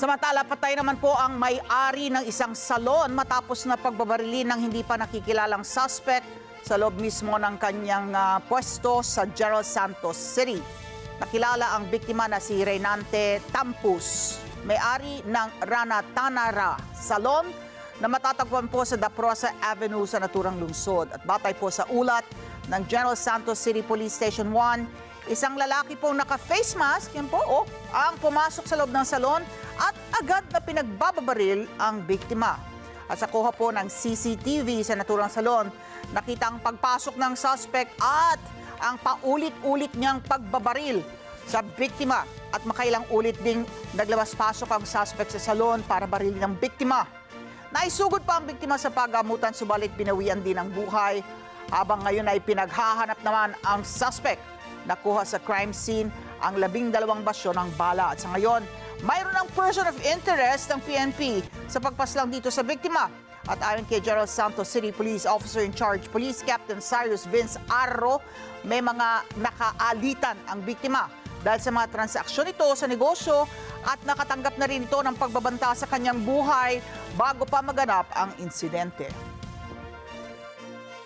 Samantala, patay naman po ang may-ari ng isang salon matapos na pagbabarili ng hindi pa nakikilalang suspect sa loob mismo ng kanyang ah, pwesto sa General Santos City. Nakilala ang biktima na si Reynante Tampus, may-ari ng Rana Tanara Salon na matatagpuan po sa Daprosa Avenue sa naturang lungsod. At batay po sa ulat ng General Santos City Police Station 1, Isang lalaki pong naka-face mask, yan po, oh, ang pumasok sa loob ng salon at agad na pinagbababaril ang biktima. At sa kuha po ng CCTV sa naturang salon, nakita ang pagpasok ng suspect at ang paulit-ulit niyang pagbabaril sa biktima. At makailang ulit ding naglabas-pasok ang suspect sa salon para barilin ang biktima. Naisugod pa ang biktima sa pagamutan subalit pinawian din ang buhay habang ngayon ay pinaghahanap naman ang suspect. Nakuha sa crime scene ang labing dalawang basyo ng bala at sa ngayon mayroon ang person of interest ng PNP sa pagpaslang dito sa biktima. At ayon kay General Santos City Police Officer in Charge Police Captain Cyrus Vince Arro, may mga nakaalitan ang biktima dahil sa mga transaksyon ito sa negosyo at nakatanggap na rin ito ng pagbabanta sa kanyang buhay bago pa maganap ang insidente.